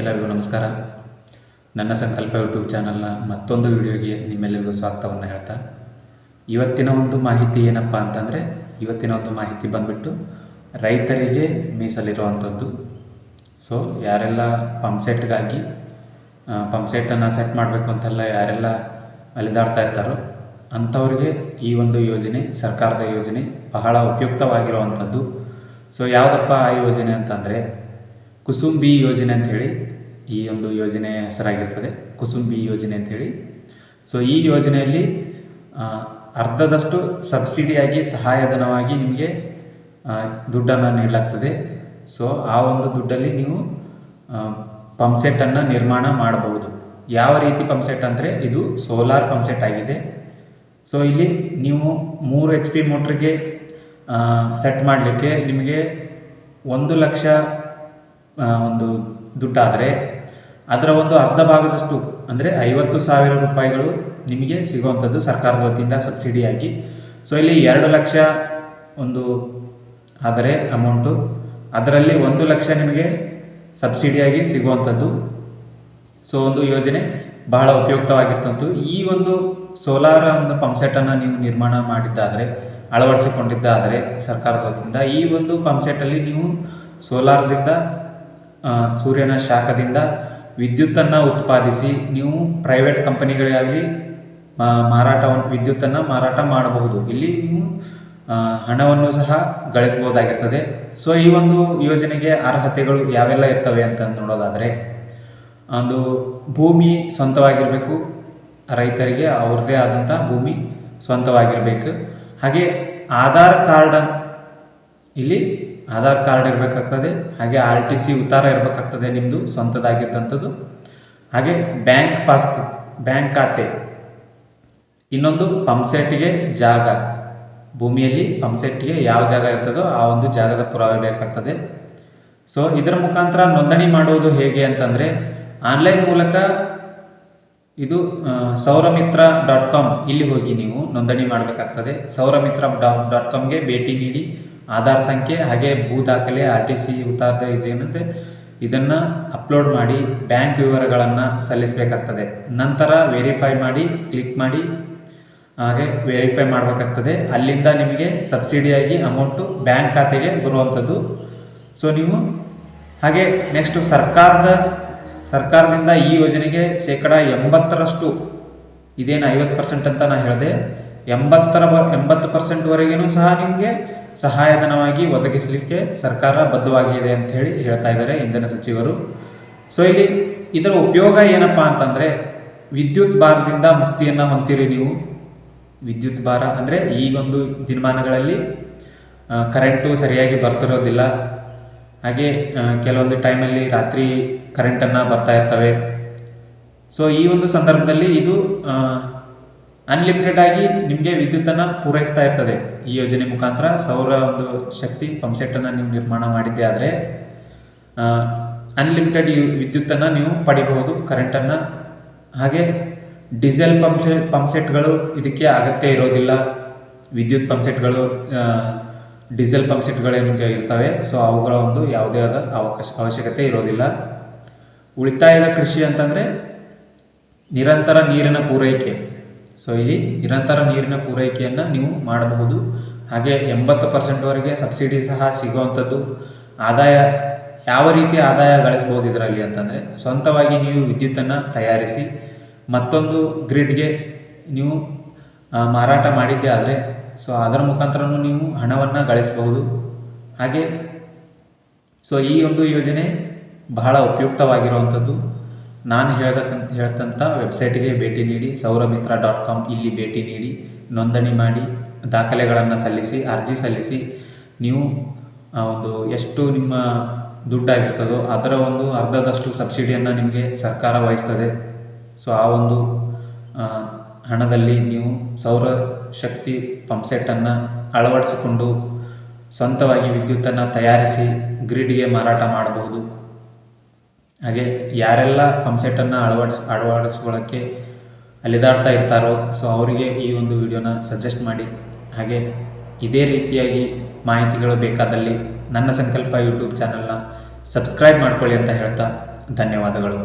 ಎಲ್ಲರಿಗೂ ನಮಸ್ಕಾರ. ನನ್ನ ಸಂಕಲ್ಪ ಯೂಟ್ಯೂಬ್ ಚಾನಲ್ನ ಮತ್ತೊಂದು ವಿಡಿಯೋಗೆ ನಿಮ್ಮೆಲ್ಲರಿಗೂ ಸ್ವಾಗತವನ್ನು ಹೇಳ್ತಾ. ಇವತ್ತಿನ ಒಂದು ಮಾಹಿತಿ ಏನಪ್ಪ ಅಂತಂದರೆ, ಇವತ್ತಿನ ಒಂದು ಮಾಹಿತಿ ಬಂದ್ಬಿಟ್ಟು ರೈತರಿಗೆ ಮೀಸಲಿರುವಂಥದ್ದು. ಸೊ ಯಾರೆಲ್ಲ ಪಂಪ್ಸೆಟ್ಗಾಗಿ ಪಂಪ್ಸೆಟ್ಟನ್ನು ಸೆಟ್ ಮಾಡಬೇಕು ಅಂತೆಲ್ಲ ಯಾರೆಲ್ಲ ಅಲಿದಾಡ್ತಾ ಇರ್ತಾರೋ, ಅಂಥವ್ರಿಗೆ ಈ ಒಂದು ಯೋಜನೆ, ಸರ್ಕಾರದ ಯೋಜನೆ ಬಹಳ ಉಪಯುಕ್ತವಾಗಿರುವಂಥದ್ದು. ಸೊ ಯಾವುದಪ್ಪ ಆ ಯೋಜನೆ ಅಂತಂದರೆ ಕುಸುಂಬಿ ಯೋಜನೆ ಅಂಥೇಳಿ ಈ ಒಂದು ಯೋಜನೆ ಹೆಸರಾಗಿರ್ತದೆ, ಕುಸುಂಬಿ ಯೋಜನೆ ಅಂಥೇಳಿ. ಸೊ ಈ ಯೋಜನೆಯಲ್ಲಿ ಅರ್ಧದಷ್ಟು ಸಬ್ಸಿಡಿಯಾಗಿ ಸಹಾಯಧನವಾಗಿ ನಿಮಗೆ ದುಡ್ಡನ್ನು ನೀಡಲಾಗ್ತದೆ. ಸೊ ಆ ಒಂದು ದುಡ್ಡಲ್ಲಿ ನೀವು ಪಂಪ್ಸೆಟ್ಟನ್ನು ನಿರ್ಮಾಣ ಮಾಡಬಹುದು. ಯಾವ ರೀತಿ ಪಂಪ್ಸೆಟ್ ಅಂದರೆ, ಇದು ಸೋಲಾರ್ ಪಂಪ್ಸೆಟ್ ಆಗಿದೆ. ಸೊ ಇಲ್ಲಿ ನೀವು ಮೂರು ಎಚ್ ಪಿ ಮೋಟ್ರಿಗೆ ಸೆಟ್ ಮಾಡಲಿಕ್ಕೆ ನಿಮಗೆ ಒಂದು ಲಕ್ಷ ಒಂದು ದುಡ್ಡಾದರೆ ಅದರ ಒಂದು ಅರ್ಧ ಭಾಗದಷ್ಟು, ಅಂದರೆ ಐವತ್ತು ಸಾವಿರ ರೂಪಾಯಿಗಳು ನಿಮಗೆ ಸಿಗುವಂಥದ್ದು ಸರ್ಕಾರದ ವತಿಯಿಂದ ಸಬ್ಸಿಡಿಯಾಗಿ. ಸೊ ಇಲ್ಲಿ ಎರಡು ಲಕ್ಷ ಒಂದು ಆದರೆ ಅಮೌಂಟು ಅದರಲ್ಲಿ ಒಂದು ಲಕ್ಷ ನಿಮಗೆ ಸಬ್ಸಿಡಿಯಾಗಿ ಸಿಗುವಂಥದ್ದು. ಸೊ ಒಂದು ಯೋಜನೆ ಬಹಳ ಉಪಯುಕ್ತವಾಗಿರ್ತಂತು. ಈ ಒಂದು ಸೋಲಾರ ಒಂದು ಪಂಪ್ಸೆಟನ್ನು ನೀವು ನಿರ್ಮಾಣ ಮಾಡಿದ್ದಾದರೆ, ಅಳವಡಿಸಿಕೊಂಡಿದ್ದಾದರೆ ಸರ್ಕಾರದ ವತಿಯಿಂದ, ಈ ಒಂದು ಪಂಪ್ಸೆಟಲ್ಲಿ ನೀವು ಸೋಲಾರ್ದಿಂದ ಸೂರ್ಯನ ಶಾಖದಿಂದ ವಿದ್ಯುತ್ತನ್ನು ಉತ್ಪಾದಿಸಿ ನೀವು ಪ್ರೈವೇಟ್ ಕಂಪನಿಗಳಿಗಾಗಲಿ ಮಾರಾಟವನ್ನು ವಿದ್ಯುತ್ತನ್ನು ಮಾರಾಟ ಮಾಡಬಹುದು. ಇಲ್ಲಿ ನೀವು ಹಣವನ್ನು ಸಹ ಗಳಿಸಬಹುದಾಗಿರ್ತದೆ. ಸೊ ಈ ಒಂದು ಯೋಜನೆಗೆ ಅರ್ಹತೆಗಳು ಯಾವೆಲ್ಲ ಇರ್ತವೆ ಅಂತ ನೋಡೋದಾದರೆ, ಒಂದು ಭೂಮಿ ಸ್ವಂತವಾಗಿರಬೇಕು. ರೈತರಿಗೆ ಅವ್ರದ್ದೇ ಆದಂಥ ಭೂಮಿ ಸ್ವಂತವಾಗಿರಬೇಕು. ಹಾಗೆ ಆಧಾರ್ ಕಾರ್ಡ್, ಇಲ್ಲಿ ಆಧಾರ್ ಕಾರ್ಡ್ ಇರಬೇಕಾಗ್ತದೆ, ಹಾಗೆ ಆರ್ ಟಿ ಸಿ ಉತ್ತಾರ ಇರಬೇಕಾಗ್ತದೆ ನಿಮ್ಮದು ಸ್ವಂತದಾಗಿದ್ದಂಥದ್ದು ಹಾಗೆ ಬ್ಯಾಂಕ್ ಪಾಸ್, ಬ್ಯಾಂಕ್ ಖಾತೆ. ಇನ್ನೊಂದು ಪಂಪ್ಸೆಟ್ಗೆ ಜಾಗ. ಭೂಮಿಯಲ್ಲಿ ಪಂಪ್ಸೆಟ್ಗೆ ಯಾವ ಜಾಗ ಇರ್ತದೋ ಆ ಒಂದು ಜಾಗದ ಪುರಾವೆ ಬೇಕಾಗ್ತದೆ. ಸೊ ಇದರ ಮುಖಾಂತರ ನೋಂದಣಿ ಮಾಡುವುದು ಹೇಗೆ ಅಂತಂದರೆ, ಆನ್ಲೈನ್ ಮೂಲಕ ಇದು ಸೌರಮಿತ್ರ ಡಾಟ್ ಕಾಮ್, ಇಲ್ಲಿ ಹೋಗಿ ನೀವು ನೋಂದಣಿ ಮಾಡಬೇಕಾಗ್ತದೆ. ಸೌರಮಿತ್ರ ಡಾಟ್ ಡಾಟ್ ಕಾಮ್ಗೆ ಭೇಟಿ ನೀಡಿ ಆಧಾರ್ ಸಂಖ್ಯೆ, ಹಾಗೆ ಭೂ ದಾಖಲೆ, ಆರ್ ಟಿ ಸಿ ಉತ್ತಾರದ ಇದೇನಂತೆ ಇದನ್ನು ಅಪ್ಲೋಡ್ ಮಾಡಿ ಬ್ಯಾಂಕ್ ವಿವರಗಳನ್ನು ಸಲ್ಲಿಸಬೇಕಾಗ್ತದೆ. ನಂತರ ವೆರಿಫೈ ಮಾಡಿ ಕ್ಲಿಕ್ ಮಾಡಿ, ಹಾಗೆ ವೆರಿಫೈ ಮಾಡಬೇಕಾಗ್ತದೆ. ಅಲ್ಲಿಂದ ನಿಮಗೆ ಸಬ್ಸಿಡಿಯಾಗಿ ಅಮೌಂಟು ಬ್ಯಾಂಕ್ ಖಾತೆಗೆ ಬರುವಂಥದ್ದು. ಸೊ ನೀವು ಹಾಗೆ ನೆಕ್ಸ್ಟು ಸರ್ಕಾರದ, ಸರ್ಕಾರದಿಂದ ಈ ಯೋಜನೆಗೆ ಶೇಕಡ ಎಂಬತ್ತರಷ್ಟು, ಇದೇನು ಐವತ್ತು ಪರ್ಸೆಂಟ್ ಅಂತ ನಾನು ಹೇಳಿದೆ, ಎಂಬತ್ತರ, ಎಂಬತ್ತು ಪರ್ಸೆಂಟ್ವರೆಗೂ ಸಹ ನಿಮಗೆ ಸಹಾಯಧನವಾಗಿ ಒದಗಿಸಲಿಕ್ಕೆ ಸರ್ಕಾರ ಬದ್ಧವಾಗಿದೆ ಅಂತ ಹೇಳಿ ಹೇಳ್ತಾ ಇದ್ದಾರೆ ಇಂಧನ ಸಚಿವರು. ಸೊ ಇಲ್ಲಿ ಇದರ ಉಪಯೋಗ ಏನಪ್ಪ ಅಂತಂದರೆ, ವಿದ್ಯುತ್ ಭಾರದಿಂದ ಮುಕ್ತಿಯನ್ನು ಹೊಂದಿರಿ ನೀವು. ವಿದ್ಯುತ್ ಭಾರ ಅಂದರೆ ಈಗೊಂದು ದಿನಮಾನಗಳಲ್ಲಿ ಕರೆಂಟು ಸರಿಯಾಗಿ ಬರ್ತಿರೋದಿಲ್ಲ. ಹಾಗೆ ಕೆಲವೊಂದು ಟೈಮಲ್ಲಿ ರಾತ್ರಿ ಕರೆಂಟನ್ನು ಬರ್ತಾ ಇರ್ತವೆ. ಸೊ ಈ ಒಂದು ಸಂದರ್ಭದಲ್ಲಿ ಇದು ಅನ್ಲಿಮಿಟೆಡ್ ಆಗಿ ನಿಮಗೆ ವಿದ್ಯುತ್ತನ್ನು ಪೂರೈಸ್ತಾ ಇರ್ತದೆ. ಈ ಯೋಜನೆ ಮುಖಾಂತರ ಸೌರ ಒಂದು ಶಕ್ತಿ ಪಂಪ್ಸೆಟ್ಟನ್ನು ನೀವು ನಿರ್ಮಾಣ ಮಾಡಿದ್ದೆ ಆದರೆ ಅನ್ಲಿಮಿಟೆಡ್ ವಿದ್ಯುತ್ತನ್ನು ನೀವು ಪಡಿಬಹುದು ಕರೆಂಟನ್ನು ಹಾಗೆ ಡೀಸೆಲ್ ಪಂಪ್ಸೆ ಪಂಪ್ಸೆಟ್ಗಳು ಇದಕ್ಕೆ ಅಗತ್ಯ ಇರೋದಿಲ್ಲ. ವಿದ್ಯುತ್ ಪಂಪ್ಸೆಟ್ಗಳು ಸೆಟ್ಗಳು ಡೀಸೆಲ್ ನಿಮಗೆ ಇರ್ತವೆ. ಸೊ ಅವುಗಳ ಒಂದು ಯಾವುದೇ ಆದ ಅವಕಾಶ, ಅವಶ್ಯಕತೆ ಇರೋದಿಲ್ಲ. ಉಳಿತಾಯದ ಕೃಷಿ ಅಂತಂದರೆ ನಿರಂತರ ನೀರಿನ ಪೂರೈಕೆ. ಸೊ ಇಲ್ಲಿ ನಿರಂತರ ನೀರಿನ ಪೂರೈಕೆಯನ್ನು ನೀವು ಮಾಡಬಹುದು. ಹಾಗೆ ಎಂಬತ್ತು ಪರ್ಸೆಂಟ್ವರೆಗೆ ಸಬ್ಸಿಡಿ ಸಹ ಸಿಗುವಂಥದ್ದು. ಆದಾಯ, ಯಾವ ರೀತಿ ಆದಾಯ ಗಳಿಸ್ಬೋದು ಇದರಲ್ಲಿ ಅಂತಂದರೆ, ಸ್ವಂತವಾಗಿ ನೀವು ವಿದ್ಯುತ್ತನ್ನು ತಯಾರಿಸಿ, ಮತ್ತೊಂದು ಗ್ರಿಡ್ಗೆ ನೀವು ಮಾರಾಟ ಮಾಡಿದ್ದೇ ಆದರೆ, ಸೊ, ಅದರ ಮುಖಾಂತರನೂ ನೀವು ಹಣವನ್ನು ಗಳಿಸಬಹುದು. ಹಾಗೆ, ಸೊ, ಈ ಒಂದು ಯೋಜನೆ ಬಹಳ ಉಪಯುಕ್ತವಾಗಿರುವಂಥದ್ದು. ನಾನು ಹೇಳ್ದಕ್ಕಂತ ಹೇಳ್ತಂಥ ವೆಬ್ಸೈಟ್ಗೆ ಭೇಟಿ ನೀಡಿ ಸೌರಮಿತ್ರ ಡಾಟ್ ಕಾಮ್ ಇಲ್ಲಿ ಭೇಟಿ ನೀಡಿ, ನೋಂದಣಿ ಮಾಡಿ, ದಾಖಲೆಗಳನ್ನು ಸಲ್ಲಿಸಿ, ಅರ್ಜಿ ಸಲ್ಲಿಸಿ, ನೀವು ಒಂದು ಎಷ್ಟು ನಿಮ್ಮ ದುಡ್ಡಾಗಿರ್ತದೋ ಅದರ ಒಂದು ಅರ್ಧದಷ್ಟು ಸಬ್ಸಿಡಿಯನ್ನು ನಿಮಗೆ ಸರ್ಕಾರ ವಹಿಸ್ತದೆ. ಸೊ ಆ ಒಂದು ಹಣದಲ್ಲಿ ನೀವು ಸೌರ ಶಕ್ತಿ ಪಂಪ್ಸೆಟ್ಟನ್ನು ಅಳವಡಿಸಿಕೊಂಡು ಸ್ವಂತವಾಗಿ ವಿದ್ಯುತ್ತನ್ನು ತಯಾರಿಸಿ, ಗ್ರಿಡ್ಗೆ ಮಾರಾಟ ಮಾಡಬಹುದು. ಹಾಗೆ ಯಾರೆಲ್ಲ ಪಂಪ್ಸೆಟನ್ನು ಅಳವಡಿಸ್, ಅಳವಡಿಸ್ಕೊಳ್ಳೋಕ್ಕೆ ಅಲೆದಾಡ್ತಾ ಇರ್ತಾರೋ ಸೊ ಅವರಿಗೆ ಈ ಒಂದು ವಿಡಿಯೋನ ಸಜೆಸ್ಟ್ ಮಾಡಿ. ಹಾಗೆ ಇದೇ ರೀತಿಯಾಗಿ ಮಾಹಿತಿಗಳು ಬೇಕಾದಲ್ಲಿ ನನ್ನ ಸಂಕಲ್ಪ ಯೂಟ್ಯೂಬ್ ಚಾನಲ್ನ ಸಬ್ಸ್ಕ್ರೈಬ್ ಮಾಡ್ಕೊಳ್ಳಿ ಅಂತ ಹೇಳ್ತಾ ಧನ್ಯವಾದಗಳು.